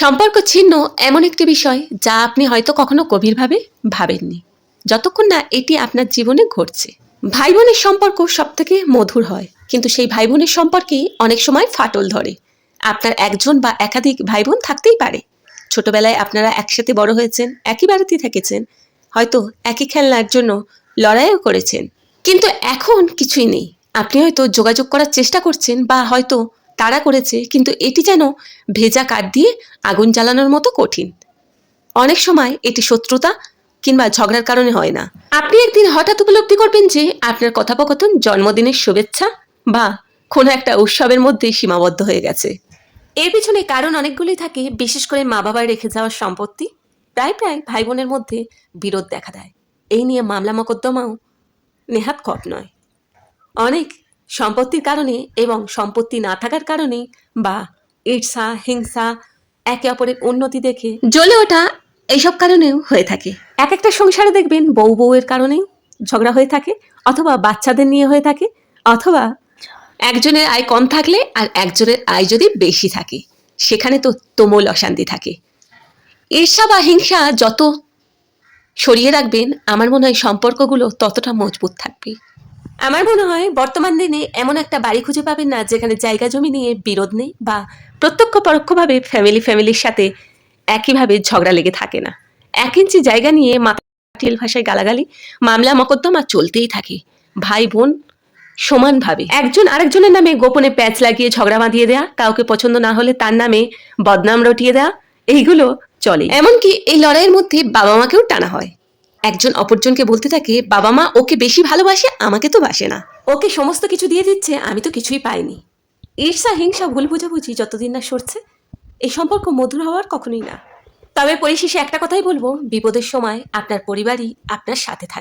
সম্পর্ক ছিন্ন এমন একটি বিষয় যা আপনি হয়তো কখনো গভীরভাবে ভাবেননি। যতক্ষণ না এটি আপনার জীবনে ঘটছে। ভাই বোনের সম্পর্ক সব থেকে মধুর হয়, কিন্তু সেই ভাই বোনের সম্পর্কে অনেক সময় ফাটল ধরে। আপনার একজন বা একাধিক ভাই বোন থাকতেই পারে। ছোটবেলায় আপনারা একসাথে বড় হয়েছেন, একই বাড়িতে থেকেছেন, হয়তো একই খেলনার জন্য লড়াইও করেছেন। কিন্তু এখন কিছুই নেই। আপনি হয়তো যোগাযোগ করার চেষ্টা করছেন বা হয়তো তারা করেছে, কিন্তু এটি যেন ভেজা কাঠ দিয়ে আগুন জ্বালানোর মতো কঠিন। অনেক সময় এটি শত্রুতা কিংবা ঝগড়ার কারণে হয় না। আপনি একদিন হঠাৎ উপলব্ধি করবেন যে আপনার কথোপকথন জন্মদিনের শুভেচ্ছা বা কোনো একটা উৎসবের মধ্যে সীমাবদ্ধ হয়ে গেছে। এর পিছনে কারণ অনেকগুলি থাকে, বিশেষ করে মা বাবার রেখে যাওয়ার সম্পত্তি। প্রায় প্রায় ভাই বোনের মধ্যে বিরোধ দেখা দেয়। এই নিয়ে মামলা মকদ্দমাও নেহাত কট নয়। অনেক সম্পত্তির কারণে এবং সম্পত্তি না থাকার কারণে বা ঈর্ষা, হিংসা, একে অপরের উন্নতি দেখে জ্বলে ওঠা এইসব কারণেও হয়ে থাকে। এক একটা সংসারে দেখবেন বউ বউয়ের কারণেও ঝগড়া হয়ে থাকে অথবা বাচ্চাদের নিয়ে হয়ে থাকে অথবা একজনের আয় কম থাকলে আর একজনের আয় যদি বেশি থাকে, সেখানে তো তুমুল অশান্তি থাকে। ঈর্ষা বা হিংসা যত সরিয়ে রাখবেন, আমার মনে হয় সম্পর্কগুলো ততটা মজবুত থাকবে। আমার মনে হয় বর্তমান দিনে এমন একটা বাড়ি খুঁজে পাবেন না যেখানে জায়গা জমি নিয়ে বিরোধ নেই বা প্রত্যক্ষ পরোক্ষভাবে ফ্যামিলি ফ্যামিলির সাথে একইভাবে ঝগড়া লেগে থাকে না। এক ইঞ্চি জায়গা নিয়ে মাটিল ভাষায় গালাগালি, মামলা, মকদ্দমা চলতেই থাকে। ভাই, বোন সমানভাবে। একজন আরেকজনের নামে গোপনে প্যাচ লাগিয়ে ঝগড়া বাঁধিয়ে দেয়া, কাউকে পছন্দ না হলে তার নামে বদনাম রটিয়ে দেয়া, এইগুলো চলে। এমনকি এই লড়াইয়ের মধ্যে বাবা মাকেও টানা হয়। একজন অপরজনকে বলতে থাকে, বাবা মা ওকে বেশি ভালোবাসে, আমাকে তো বাসে না। ওকে সমস্ত কিছু দিয়ে দিচ্ছে, আমি তো কিছুই পাইনি। ঈর্ষা, হিংসা, ভুল বোঝাবুঝি যতদিন না সরছে এই সম্পর্ক মধুর হওয়ার কখনোই না। তবে পরিশেষে একটা কথাই বলব, বিপদের সময় আপনার পরিবারই আপনার সাথে থাকবে।